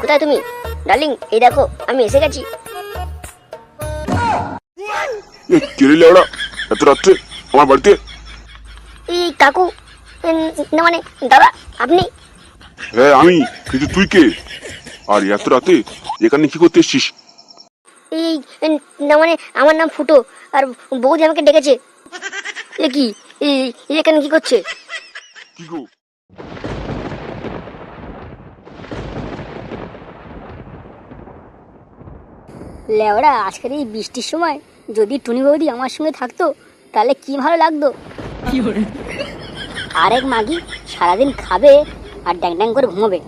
কোথায় তুমি? ডার্লিং এই দেখো আমি এসে গেছি। কেড়ে লেওড়া এত রাত্রে আমার বাড়িতে? এই কাকু না মানে দাদা আপনি? হ্যাঁ আমি কিন্তু তুই কে? আর এত রাতে এখানে কি করতে এসছিস? এই না মানে আমার নাম ফুটো আর বৌদি আমাকে ডেকেছে। এ কি? এখানে কি করছে? কি গো? লেওড়া আজকের এই বৃষ্টির সময় যদি টুনি বৌদি আমার সঙ্গে থাকতো তাহলে কি ভালো লাগতো? আরেক মাগি সারাদিন খাবে আর ড্যাং ড্যাং করে ঘুমাবে।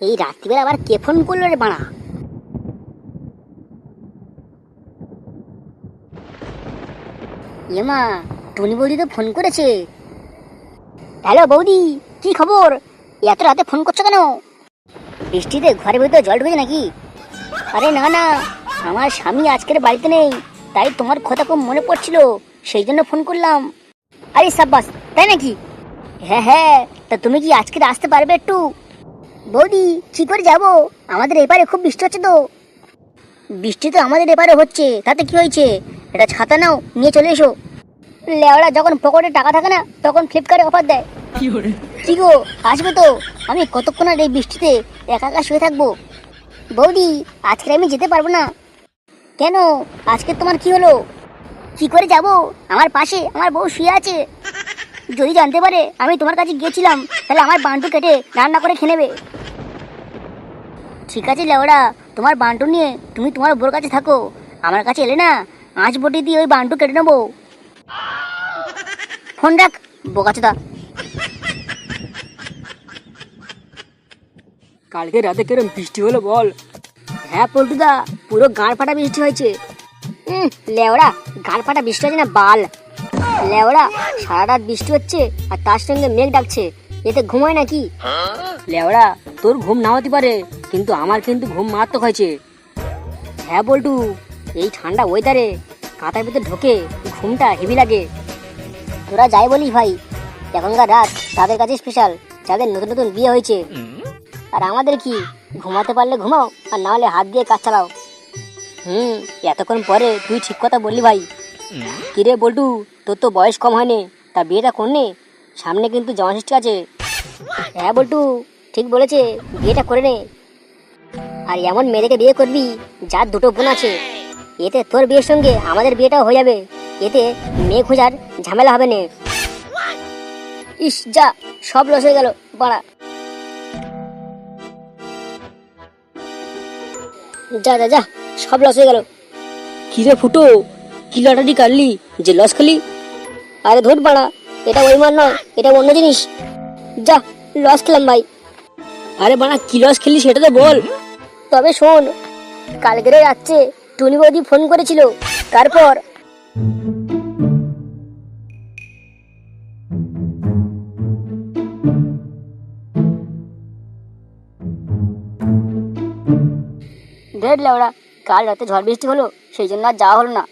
এই রাত্রিবেলা আবার কে ফোন করল রে বাড়া? এমা টুনি বৌদি তো ফোন করেছে। হ্যালো বৌদি কি খবর? এত রাতে ফোন করছ কেন? বৃষ্টিতে ঘরের ভিতরে জল ঢুকেছে নাকি? আরে না না, আমার স্বামী আজকের বাড়িতে নেই, তাই তোমার কথা খুব মনে পড়ছিল, সেই জন্য ফোন করলাম। আরে সাব্বাস, তাই নাকি? হ্যাঁ হ্যাঁ তা তুমি কি আজকে আসতে পারবে একটু? বৌদি, কি করে যাব? আমাদের এপারে খুব বৃষ্টি হচ্ছে তো। বৃষ্টি তো আমাদের এপারে হচ্ছে, তাতে কি হয়েছে? এটা ছাতা নাও, নিয়ে চলে এসো। লেওড়া যখন পকেটে টাকা থাকে না, তখন ফ্লিপকার্টে অফার দেয়। কি গো আসবে তো। আমি কতক্ষণ আর এই বৃষ্টিতে একা একা শুয়ে থাকব? বৌদি আজকে আমি যেতে পারব না। কেন? আজকে তোমার কি হলো? কি করে যাব? আমার পাশে আমার বউ শুয়ে আছে। যদি জানতে পারে, আমি তোমার কাছে গিয়েছিলাম, তাহলে আমার বান্টু কেটে রান্না করে খেয়ে নেবে। ঠিক আছে লেওড়া তোমার বান্টু নিয়ে তুমি তোমার বউর কাছে থাকো। আমার কাছে এলে না, আঁচ বটি দিয়ে ওই বান্টু কেটে নেব। ফোন রাখ, বোকাচোদা। কালকে রাতে কেরম বৃষ্টি হলো বল? হ্যাঁ পল্টুদা পুরো গাঁড় ফাটা বৃষ্টি হয়েছে। উম, লেওড়া গাঁড় ফাটা বৃষ্টি হচ্ছে না বাল? লেওড়া সারা রাত বৃষ্টি হচ্ছে আর তার সঙ্গে মেঘ ডাকছে। এতে ঘুমায় নাকি? লেওড়া তোর ঘুম না হতে পারে কিন্তু আমার কিন্তু ঘুম মারাত্মক হয়েছে। হ্যাঁ বল্টু এই ঠান্ডা ওয়েদারে কাঁথার ভিতরে ঢোকে ঘুমটা হেভি লাগে। তোরা যাই বলিস ভাই এখনকার রাত তাদের কাছে স্পেশাল যাদের নতুন নতুন বিয়ে হয়েছে। আর আমাদের কি ঘুমাতে পারলে ঘুমাও আর না হলে হাত দিয়ে কাজ চালাও। হুম এতক্ষণ পরে তুই ঠিক কথা বললি ভাই। কিরে বল্টু তোর তো বয়স কম হয়নি তা বিয়েটা করনে? সামনে কিন্তু জমা ষষ্ঠী আছে। হ্যাঁ বল্টু ঠিক বলেছে বিয়েটা করে নে। আর এমন মেয়েকে বিয়ে করবি যার দুটো বোন আছে। এতে তোর বিয়ের সঙ্গে আমাদের বিয়েটাও হয়ে যাবে। এতে মেয়ে খোঁজার ঝামেলা হবে না। ইস, যা, সব লস হয়ে গেল, বাড়া। যা যা যা, সব লস হয়ে গেল। কি রে ফুটো, কি লটারি কাটলি, যে লস খালি? আরে ধুর, বাড়া, এটা ওই মাল নয়, এটা অন্য জিনিস। যা লস খেলাম, ভাই। আরে বাড়া, কি লস খেলি সেটা তো বল। তবে শোন কালকের রাত্রে টুনি বৌদি ফোন করেছিল, তারপর দেখ লাউড়া কাল রাতে ঝড় বৃষ্টি হলো সেই জন্য আর যাওয়া হলো না।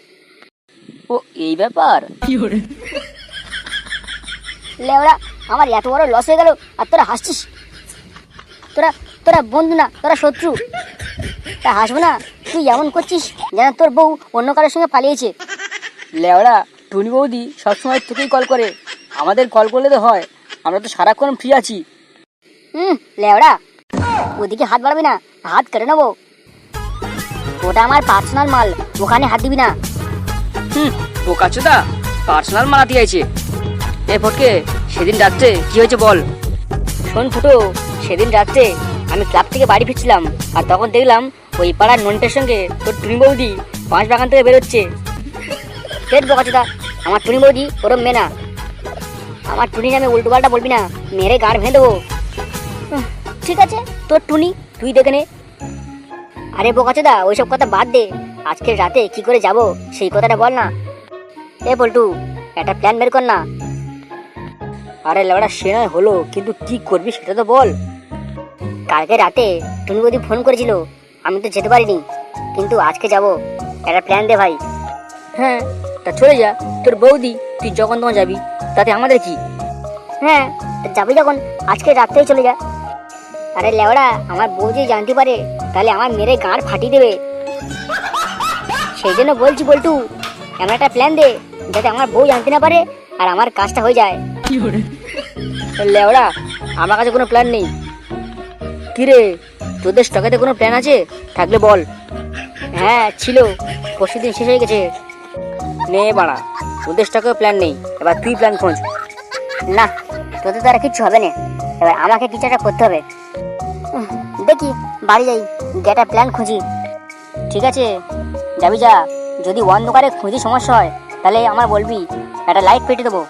ও এই ব্যাপার? লেওড়া আমার এত বড় লস হয়ে গেল আর তোরা হাসছিস? তোরা তোরা বন্ধু না তোরা শত্রু। তা হাসবো না তুই এমন করছিস যেন তোর বউ অন্য কারোর সঙ্গে পালিয়েছে। লেওড়া টুনি বৌদি সবসময় তোকেই কল করে। আমাদের কল করলে তো হয় আমরা তো সারাক্ষণ ফ্রি আছি। হুম লেওড়া ওদিকে হাত বাড়াবি না হাত কেটে নেব। ওটা আমার পার্সোনাল মাল ওখানে হাত দিবি না। হুম বোকাচোদা পার্সোনাল মারা দিয়েছে এ ফটকে সেদিন রাত্রে কি হয়েছে বল? শোন ফুটো সেদিন রাত্রে আমি ক্লাব থেকে বাড়ি ফিরছিলাম আর তখন দেখলাম ওই পাড়ার নন্টের সঙ্গে তোর টুনি বৌদি পাঁচ বাগান থেকে বেরোচ্ছে। পেট বোকাচোদা আমার টুনি বৌদি ওরম মেয়ে না। আমার টুনি নামে উল্টো পাল্টা বলবি না মেরে গাড় ভেঙে দেবো। ঠিক আছে তোর টুনি তুই দেখে নে আরে বোকাচোদা ওইসব কথা বাদ দে। আজকের রাতে কি করে যাব সেই কথাটা বল না। এ পল্টু একটা প্ল্যান বের কর না। আরে লেওড়া সে নয় হলো। কিন্তু কি করবি সেটা তো বল। কালকে রাতে টুনি বৌদি ফোন করেছিল আমি তো যেতে পারিনি। কিন্তু আজকে যাব। একটা প্ল্যান দে ভাই। হ্যাঁ তা চলে যা। তোর বৌদি তুই যখন তখন যাবি। তাতে আমাদের কি? হ্যাঁ যাবি যখন। আজকে রাত্রেই চলে যা। আরে লেওড়া আমার বউ যদি জানতে পারে তাহলে আমার মেরে গাঁড় ফাটিয়ে দেবে। সেই জন্য বলছি বল্টু এমন একটা প্ল্যান দে যাতে আমার বউ জানতে না পারে আর আমার কাজটা হয়ে যায়। লেওড়া আমার কাছে কোনো প্ল্যান নেই। কিরে তোদের স্টকেতে কোনো প্ল্যান আছে? থাকলে বল। হ্যাঁ ছিল পরশু দিন শেষ হয়ে গেছে। নে বাড়া তোদের স্টকে প্ল্যান নেই। এবার তুই প্ল্যান খোঁজ। না তোদের দ্বারা কিচ্ছু হবে না। এবার আমাকে কিছু একটা করতে হবে। দেখি, বাড়ি যাই একটা প্ল্যান খুঁজি। ঠিক আছে, যাবি যা, যদি অন্ধকারে খুঁজি সমস্যা হয়, তাহলে আমার বলবি, একটা লাইট পেটে দেবো।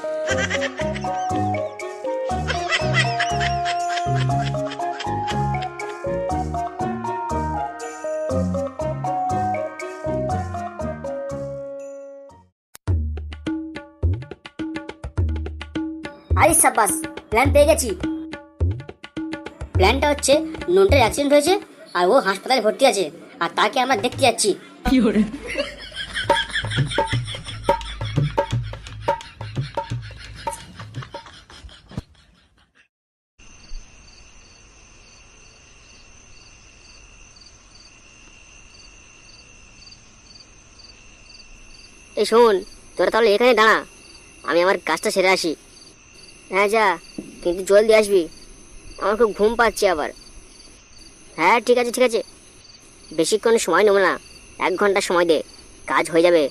আরে সাব্বাস প্ল্যান পেয়ে গেছি। প্ল্যানটা হচ্ছে নন্টের অ্যাক্সিডেন্ট হয়েছে আর ও হাসপাতালে ভর্তি আছে আর তাকে আমরা দেখতে যাচ্ছি। এই শোন তোরা তাহলে এখানে দাঁড়া। আমি আমার কাজটা সেরে আসি। হ্যাঁ যা কিন্তু জলদি আসবি। আমার খুব ঘুম পাচ্ছে আবার। হ্যাঁ ঠিক আছে ঠিক আছে। বেশিক্ষণ সময় নেব না। এক ঘণ্টা সময় দে। কাজ হয়ে যাবে।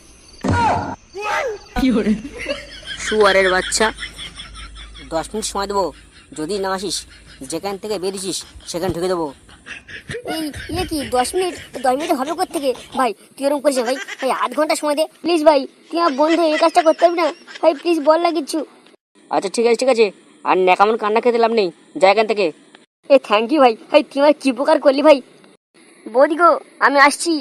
শুয়ারের বাচ্চা। দশ মিনিট সময় দেবো। যদি না আসিস যেখান থেকে বেরিয়েছিস সেখানে ঢুকে দেবো। এই ইয়ে কি দশ মিনিট দশ মিনিট হবে কোথা থেকে ভাই তুই এরকম করিস ভাই। ভাই আধ ঘণ্টা সময় দে। প্লিজ ভাই তুই আমার বন্ধু এই কাজটা করতে পারবি না। ভাই প্লিজ বল না কিচ্ছু আচ্ছা ঠিক আছে ঠিক আছে। আর ন্যাকামন কান্না খেতে লাভ নেই। যা এখান থেকে। এ থ্যাংক ইউ ভাই। ভাই তুই আমার কি উপকার করলি ভাই? বৌদি গো আমি আসছি।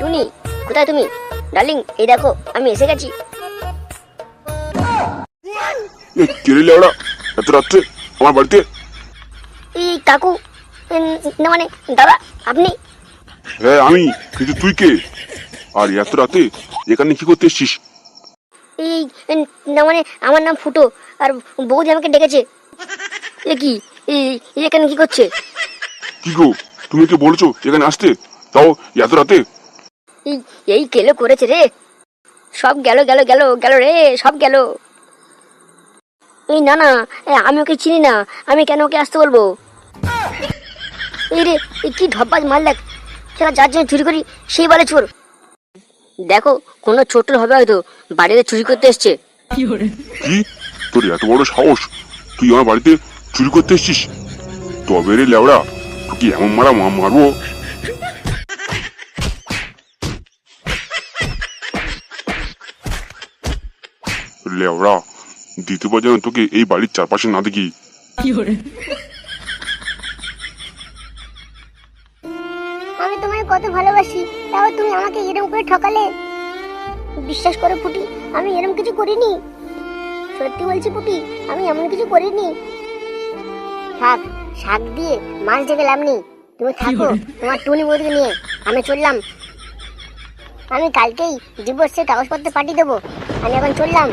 টুনি কোথায় তুমি? ডার্লিং এই দেখো আমি এসে গেছি। এ কেড়ে লেওড়া? এত রাত্রে আমার বাড়িতে? এই কাকু না মানে দাদা? আপনি? হ্যাঁ আমি? কিন্তু তুই কে? আর এত রাতে এখানে কি করতে এসছিস? এই না মানে আমার নাম ফুটো আর বৌদি আমাকে ডেকেছে। এ কি? এখানে কি করছে? কি গো? তুমি কি বলছো এখানে আসতে? তাও এত রাতে। এই কেলো করেছে রে। সব গেল গেল গেল গেল রে সব গেল। এই না না আমি ওকে চিনি না। আমি কেন ওকে আসতে বলব? এই রে এই কি ধব্বাজ মাল দেখ সেটা যার জন্য চুরি করি, সেই বলে চোর। দেখো, কোনো ছোট হবে হয়তো বাড়িতে চুরি করতে এসছে। কি? তোর এত বড় সাহস? তুই আমার বাড়িতে চুরি করতে এসছিস? তবে রে লেওড়া, তোকে এমন মারা মারবো। লেওড়া, দ্বিতীয়বার যেন তোকে এই বাড়ির চারপাশে না দেখি। কত ভালোবাসি তাও তুমি আমাকে এরকম করে ঠকালে? বিশ্বাস করো পুটি আমি এরকম কিছু করিনি। সত্যি বলছি পুটি আমি এমন কিছু করিনি। থাক শাক দিয়ে মাছ ডেকে লাভ নেই। তুমি থাকো তোমার টুনি বৌদিকে নিয়ে আমি চললাম। আমি কালকেই ডিভোর্সের কাগজপত্র পাঠিয়ে দেবো। আমি এখন চললাম।